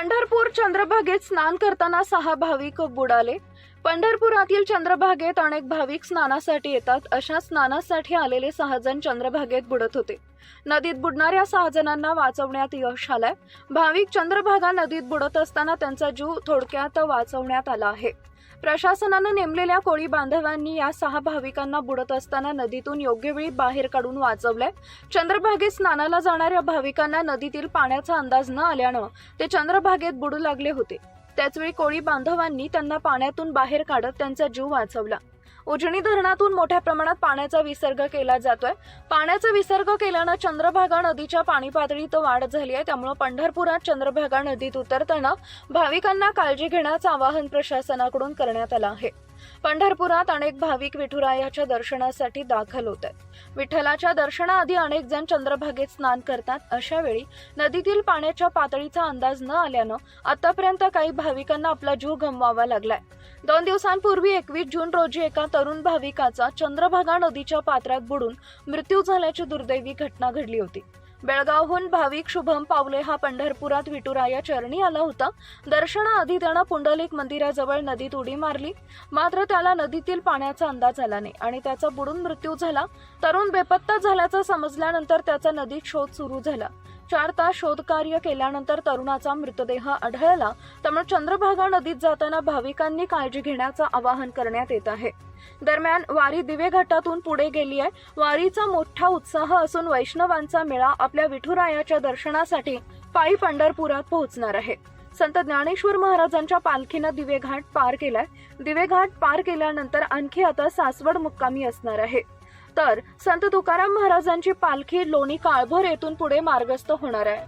पंढरपूर चंद्रभागेत स्नान करताना सहा भाविक बुडाले. पंढरपुरातील चंद्रभागेत अनेक भाविक स्नानासाठी येतात. अशा स्नानासाठी आलेले सहा जण चंद्रभागेत बुडत होते. नदीत बुडणाऱ्या सहा जणांना वाचवण्यात यश आलंय. भाविक चंद्रभागा नदीत बुडत असताना त्यांचा जीव थोडक्यात वाचवण्यात आला आहे. प्रशासनानं नेमलेल्या कोळी बांधवांनी या सहा भाविकांना बुडत असताना नदीतून योग्य वेळी बाहेर काढून वाचवलंय. चंद्रभागेत स्नानाला जाणाऱ्या भाविकांना नदीतील पाण्याचा अंदाज न आल्यानं ते चंद्रभागेत बुडू लागले होते. त्याचवेळी कोळी बांधवांनी त्यांना पाण्यातून बाहेर काढत त्यांचा जीव वाचवला. उजनी धरणातून मोठ्या प्रमाणात पाण्याचा विसर्ग केला जातोय. पाण्याचा विसर्ग केल्यानं चंद्रभागा नदीच्या पाणी पातळीत वाढ झाली आहे. त्यामुळे पंढरपुरात चंद्रभागा नदीत उतरताना भाविकांना काळजी घेण्याचं आवाहन प्रशासनाकडून करण्यात आलं आहे. पंढरपुरात अनेक भाविक विठुरायाच्या दर्शनासाठी दाखल होत आहेत. विठ्ठलाच्या दर्शनाआधी अनेक जण चंद्रभागेत स्नान करतात. अशा वेळी नदीतील पाण्याच्या पातळीचा अंदाज न आल्यानं आतापर्यंत काही भाविकांना आपला जीव गमवावा लागलाय. दोन दिवसांपूर्वी एकवीस जून रोजी एका तरुण भाविकाचा चंद्रभागा नदीच्या पात्रात बुडून मृत्यू झाल्याची दुर्दैवी घटना घडली होती. बेळगावहून भाविक शुभम पावले हा पंढरपुरात विटुराया चरणी आला होता. दर्शनाआधी त्यानं पुंडलिक मंदिराजवळ नदीत उडी मारली. मात्र त्याला नदीतील पाण्याचा अंदाज आला नाही आणि त्याचा बुडून मृत्यू झाला. तरुण बेपत्ता झाल्याचं समजल्यानंतर त्याचा नदीत शोध सुरू झाला. चार तास शोधकार्य केल्यानंतर तरुणाचा मृतदेह आढळला. त्यामुळे चंद्रभागा नदीत जाताना भाविकांनी काळजी घेण्याचं आवाहन करण्यात येत आहे. दरम्यान वारी दिवे घाटातून पुढे गेली आहे. वारीचा मोठा उत्साह असून वैष्णवांचा मेळा आपल्या विठुरायाच्या दर्शनासाठी पायी पंढरपुरात पोहोचणार आहे. संत ज्ञानेश्वर महाराजांच्या पालखीनं दिवेघाट पार केलाय. दिवेघाट पार केल्यानंतर आणखी आता सासवड मुक्कामी असणार आहे. तर संत तुकाराम महाराजांची पालखी लोणी काळभोर येथून पुढे मार्गस्थ होणार आहे.